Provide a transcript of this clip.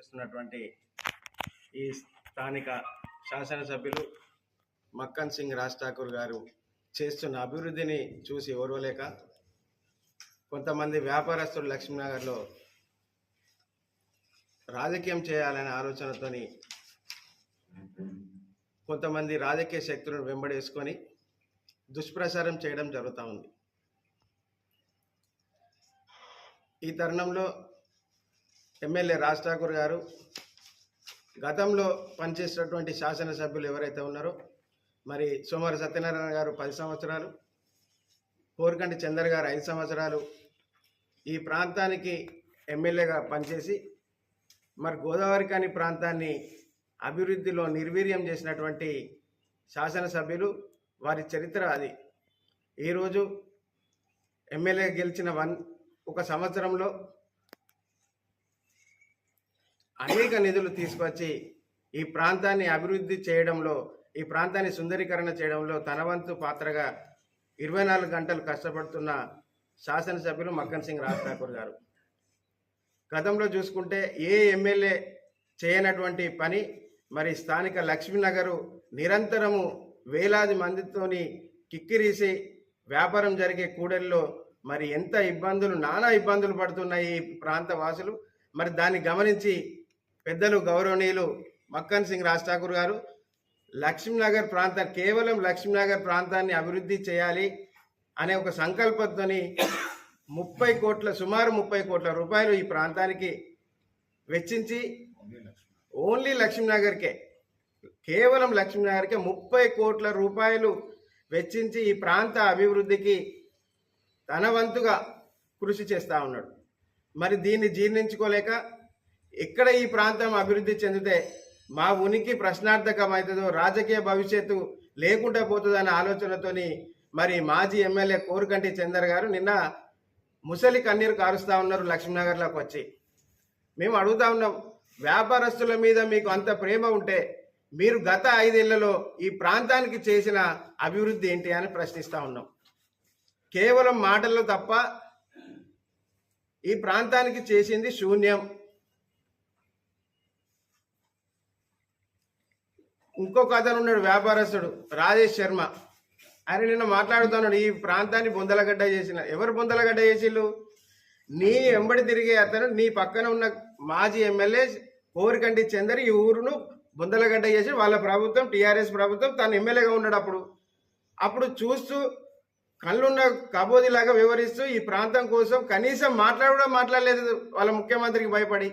చేస్తున్నటువంటి ఈ స్థానిక శాసనసభ్యులు మక్కన్ సింగ్ రాజ్ ఠాకూర్ గారు చేస్తున్న అభివృద్ధిని చూసి ఓర్వలేక కొంతమంది వ్యాపారస్తులు లక్ష్మీనగర్లో రాజకీయం చేయాలనే ఆలోచనతోని కొంతమంది రాజకీయ శక్తులను వెంబడేసుకొని దుష్ప్రచారం చేయడం జరుగుతూ ఉంది. ఈ తరుణంలో ఎమ్మెల్యే రాజ్ ఠాకూర్ గారు గతంలో పనిచేసినటువంటి శాసనసభ్యులు ఎవరైతే ఉన్నారో మరి సోమవారి సత్యనారాయణ గారు పది సంవత్సరాలు కోరికంటి చందర్ గారు ఐదు సంవత్సరాలు ఈ ప్రాంతానికి ఎమ్మెల్యేగా పనిచేసి మరి గోదావరి కాని ప్రాంతాన్ని అభివృద్ధిలో నిర్వీర్యం చేసినటువంటి శాసనసభ్యులు వారి చరిత్ర అది. ఈరోజు ఎమ్మెల్యే గెలిచిన వన్ ఒక సంవత్సరంలో అనేక నిధులు తీసుకొచ్చి ఈ ప్రాంతాన్ని అభివృద్ధి చేయడంలో ఈ ప్రాంతాన్ని సుందరీకరణ చేయడంలో తన వంతు పాత్రగా ఇరవై నాలుగు గంటలు కష్టపడుతున్న శాసనసభ్యులు మక్కన్ సింగ్ రాజ్ ఠాకూర్ గారు. గతంలో చూసుకుంటే ఏ ఎమ్మెల్యే చేయనటువంటి పని మరి స్థానిక లక్ష్మీనగరు నిరంతరము వేలాది మందితోని కిక్కిరీసి వ్యాపారం జరిగే కూడలిలో మరి ఎంత ఇబ్బందులు నానా ఇబ్బందులు పడుతున్నాయి ఈ ప్రాంత వాసులు మరి దాన్ని గమనించి పెద్దలు గౌరవనీయులు మక్కన్ సింగ్ రాజ్ ఠాకూర్ గారు లక్ష్మీనగర్ ప్రాంతం కేవలం లక్ష్మీనగర్ ప్రాంతాన్ని అభివృద్ధి చేయాలి అనే ఒక సంకల్పంతోని ముప్పై కోట్ల సుమారు ముప్పై కోట్ల రూపాయలు ఈ ప్రాంతానికి వెచ్చించి ఓన్లీ లక్ష్మీనగర్కే కేవలం లక్ష్మీనగర్కే ముప్పై కోట్ల రూపాయలు వెచ్చించి ఈ ప్రాంత అభివృద్ధికి తన వంతుగా కృషి చేస్తూ ఉన్నాడు. మరి దీన్ని జీర్ణించుకోలేక ఎక్కడ ఈ ప్రాంతం అభివృద్ధి చెందితే మా ఉనికి ప్రశ్నార్థకమవుతుందో రాజకీయ భవిష్యత్తు లేకుండా పోతుందనే ఆలోచనతోని మరి మాజీ ఎమ్మెల్యే కోరుకంటి చందర్ గారు నిన్న ముసలి కన్నీరు కారుస్తా ఉన్నారు లక్ష్మీనగర్లోకి వచ్చి. మేము అడుగుతా ఉన్నాం వ్యాపారస్తుల మీద మీకు అంత ప్రేమ ఉంటే మీరు గత ఐదేళ్ళలో ఈ ప్రాంతానికి చేసిన అభివృద్ధి ఏంటి అని ప్రశ్నిస్తా ఉన్నాం. కేవలం మాటల్లో తప్ప ఈ ప్రాంతానికి చేసింది శూన్యం. ఇంకొక అతను ఉన్నాడు వ్యాపారస్తుడు రాజేష్ శర్మ. ఆయన నిన్న మాట్లాడుతున్నాడు ఈ ప్రాంతాన్ని బొందలగడ్డ చేసిన. ఎవరు బొందలగడ్డ చేసిళ్ళు? నీ వెంబడి తిరిగే అతను నీ పక్కన ఉన్న మాజీ ఎమ్మెల్యే కోరికంటి చందర్ ఈ ఊరును బొందలగడ్డ చేసి వాళ్ళ ప్రభుత్వం టీఆర్ఎస్ ప్రభుత్వం తను ఎమ్మెల్యేగా ఉన్నాడు అప్పుడు. అప్పుడు చూస్తూ కళ్ళున్న కబోదిలాగా వివరిస్తూ ఈ ప్రాంతం కోసం కనీసం మాట్లాడడం మాట్లాడలేదు వాళ్ళ ముఖ్యమంత్రికి భయపడి.